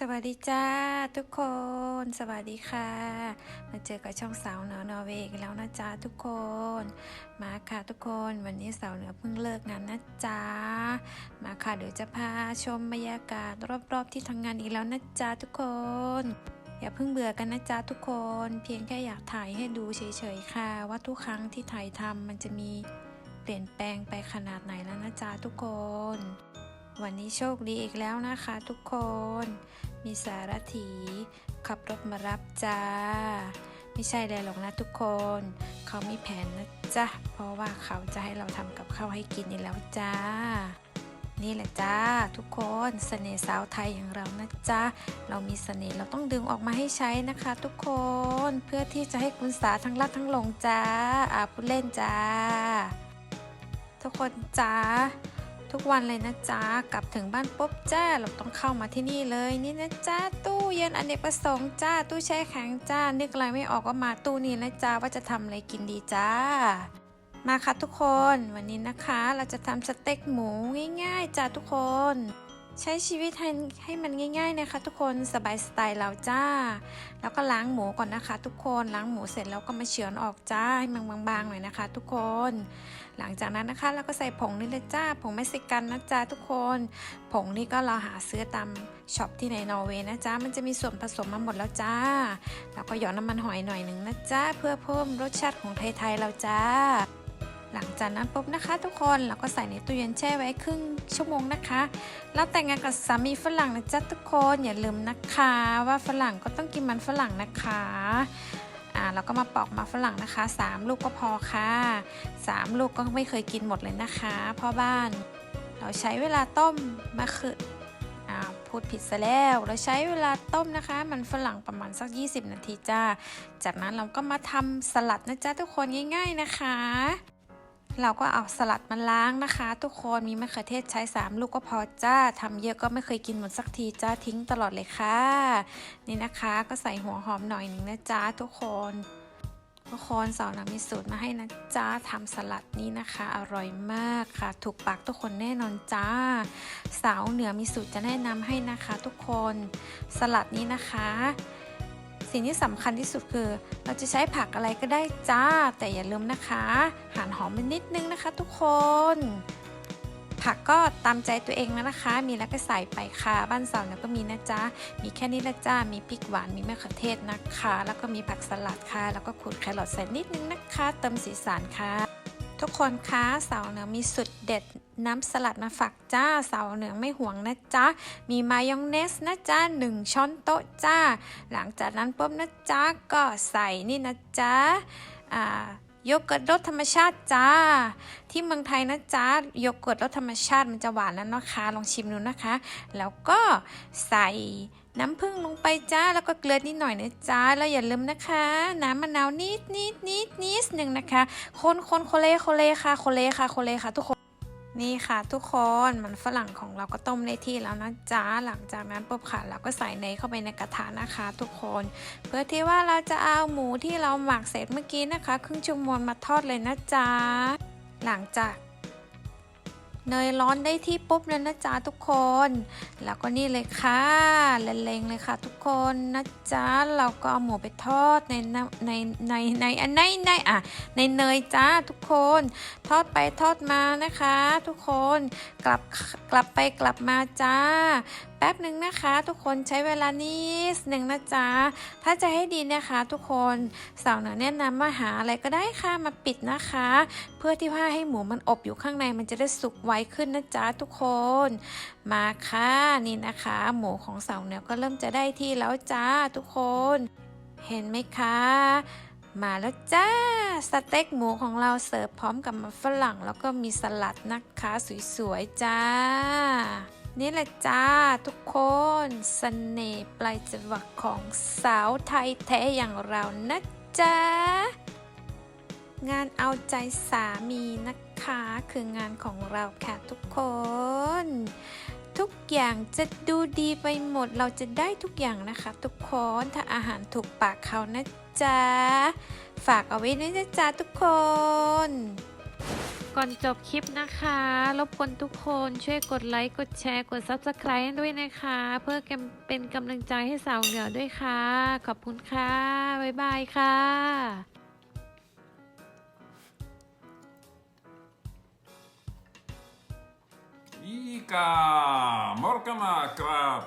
สวัสดีจ้าทุกคนสวัสดีค่ะ มาเจอกับช่องสาวเหนือนอร์เวย์อีกแล้วนะจ๊ะทุกคน มาค่ะทุกคนวันนี้สาวเหนือเพิ่งเลิกงานนะจ๊ะมาค่ะเดี๋ยวจะพาชมบรรยากาศรอบๆที่ทำงานอีกแล้วนะจ๊ะทุกคน อย่าเพิ่งเบื่อกันนะจ๊ะทุกคน เพียงแค่อยากถ่ายให้ดูเฉยๆค่ะ ว่าทุกครั้งที่ถ่ายทำมันจะมีเปลี่ยนแปลงไปขนาดไหนแล้วนะจ๊ะทุกคน วันนี้โชคดีอีกแล้วนะคะทุกคน มีสารถีขับรถมารับจ้า ไม่ใช่เลยหรอกนะทุกคน เขามีแผนนะจ๊ะเพราะว่าเขาจะให้เราทำกับข้าวให้กินนี่แล้วจ้า นี่แหละจ้าทุกคนเสน่ห์สาวไทยอย่างเรานะจ๊ะเรามีเสน่ห์เราต้องดึงออกมาให้ใช้นะคะ ทุกคนเพื่อที่จะให้คุณสาทั้งรักทั้งหลงจ้าอาพูดเล่นจ้า ทุกคนจ้า ทุกวันเลยนะจ๊ะ กลับถึงบ้านปุ๊บจ้า เราต้องเข้ามาที่นี่เลยนี่นะจ๊ะ ตู้เย็นอเนกประสงค์จ้า ตู้แช่แข็งจ้า นึกอะไรไม่ออกก็มาตู้นี้นะจ๊ะ ว่าจะทำอะไรกินดีจ้า มาค่ะทุกคน วันนี้นะคะ เราจะทำสเต็กหมูง่ายๆจ้าทุกคน ใช้ชีวิตให้ให้มันง่าย ๆนะคะ ทุกคนสบายสไตล์เราจ้า แล้วก็ล้างหมูก่อนนะคะ ทุกคนล้างหมูเสร็จแล้วก็มาเฉือนออกจ้าให้มันบางๆหน่อยนะคะ ทุกคน หลังจากนั้นนะคะเราก็ใส่ผงนี่เลยจ้า ผงเม็กซิกันนะจ๊ะทุกคน ผงนี่ก็เราหาซื้อตามช็อปที่ในนอร์เวย์นะจ๊ะมันจะมีส่วนผสมมาหมดแล้วจ้า แล้วก็หยอดน้ำมันหอยหน่อยหนึ่งนะจ๊ะเพื่อเพิ่มรสชาติของไทยๆเราจ้า หลังจากนั้นปุ๊บนะคะ ทุกคนเราก็ใส่ในตู้เย็นแช่ไว้ครึ่งชั่วโมงนะคะ แล้วแต่งงานกับสามีฝรั่งนะจ๊ะทุกคนอย่าลืมนะคะ ว่าฝรั่งก็ต้องกินมันฝรั่งนะคะอ่าเราก็มาปอกมาฝรั่งนะคะ 3 ลูกก็พอค่ะ 3 ลูกก็ไม่เคยกินหมดเลยนะคะพ่อบ้าน เราใช้เวลาต้มมะเขืออ่าพูดผิดซะแล้ว เราใช้เวลาต้มนะคะ มันฝรั่งประมาณสัก 20 นาทีจ้า จากนั้นเราก็มาทำสลัดนะจ๊ะทุกคนง่าย ๆนะคะ เราก็เอาสลัดมาล้างนะคะ ทุกคนมีมะเขือเทศใช้ 3 ลูกก็พอจ้าทำเยอะก็ไม่เคยกินหมดสักทีจ้าทิ้งตลอดเลยค่ะ นี่นะคะก็ใส่หัวหอมหน่อยหนึ่งนะจ้าทุกคนทุกคนสาวนามีสูตรมาให้นะจ้าทำสลัดนี้นะคะ อร่อยมากค่ะ ถูกปากทุกคนแน่นอนจ้า สาวเหนือมีสูตรจะแนะนำให้นะคะ ทุกคนสลัดนี้นะคะ สิ่งที่สำคัญที่สุดคือ เราจะใช้ผักอะไรก็ได้จ้า แต่อย่าลืมนะคะ หั่นหอมไปนิดนึงนะคะ ทุกคน ผักก็ตามใจตัวเองนะนะคะ มีแล้วก็ใส่ไปค่ะบ้านสาวเนี่ยก็มีนะจ๊ะมีแค่นี้ละจ้ามีพริกหวานมีมะเขือเทศนะคะ แล้วก็มีผักสลัดค่ะ แล้วก็ขูดแครอทใส่นิดนึงนะคะ เติมสีสันค่ะ ทุกคนคะสาวเหนือมีสุดเด็ดน้ำสลัดมาฝากจ้าสาวเหนือไม่ห่วงนะจ๊ะ มีมายองเนสนะจ๊ะหนึ่งช้อนโต๊ะจ้า หลังจากนั้นปุ๊บนะจ๊ะก็ใส่นี่นะจ๊ะอ่า โยเกิร์ตรสธรรมชาติจ้า ที่เมืองไทยนะจ้าโยเกิร์ตรสธรรมชาติมันจะหวานนั้นนะคะ ลองชิมดูนะคะ แล้วก็ใส่น้ำผึ้งลงไปจ้า แล้วก็เกลือนิดหน่อยนะจ้า แล้วอย่าลืมนะคะ น้ำมะนาวนิดนิดนิดนิดหนึ่งนะคะ คนคนโคเลโคเลค่ะโคเลค่ะโคเลค่ะทุกคน นี่ค่ะทุกคนมันฝรั่งของเราก็ต้มได้ที่แล้วนะจ๊ะหลังจากนั้นปุ๊บค่ะเราก็ใส่เนยเข้าไปในกระทะนะคะ ทุกคน เพื่อที่ว่าเราจะเอาหมูที่เราหมักเสร็จเมื่อกี้นะคะ ครึ่งชั่วโมงมาทอดเลยนะจ๊ะหลังจาก เนยร้อนได้ที่ปุ๊บเลยนะจ๊ะทุกคน แล้วก็นี่เลยค่ะเล็งๆเลยค่ะ ทุกคนนะจ๊ะเราก็เอาหมูไปทอดในในในในอันในในอะในเนยจ้าทุกคน ทอดไปทอดมานะคะ ทุกคนกลับกลับไปกลับมาจ้าแป๊บหนึ่งนะคะทุกคนใช้เวลานิดหนึ่งนะจ๊ะ ถ้าจะให้ดีนะคะ ทุกคนสาวเหนือแนะนำว่าหาอะไรก็ได้ค่ะมาปิดนะคะ เพื่อที่ว่าให้หมูมันอบอยู่ข้างในมันจะได้สุกไวขึ้นนะจ๊ะทุกคน มาค่ะนี่นะคะ หมูของสาวเหนือก็เริ่มจะได้ที่แล้วจ้าทุกคน เห็นไหมคะมาแล้วจ้า สเต็กหมูของเราเสิร์ฟพร้อมกับมันฝรั่ง แล้วก็มีสลัดนะคะสวยๆจ้า นี่แหละจ้าทุกคนสเสน่ห์ปลายจวักของสาวไทยแท้อย่างเรานะจ๊ะงานเอาใจสามีนะคะ คืองานของเราค่ะทุกคน ทุกอย่างจะดูดีไปหมดเราจะได้ทุกอย่างนะคะ ทุกคนถ้าอาหารถูกปากเขานะจ๊ะ ฝากเอาไว้ด้วยนะจ๊ะทุกคนก่อนจบคลิปนะคะ รบกวนทุกคนช่วยกดไลค์ กดแชร์ กด Subscribe ด้วยนะคะ เพื่อเป็นกำลังใจให้สาวเหนือด้วยค่ะ ขอบคุณค่ะ บ๊ายบายค่ะ Ика, моркана, краб.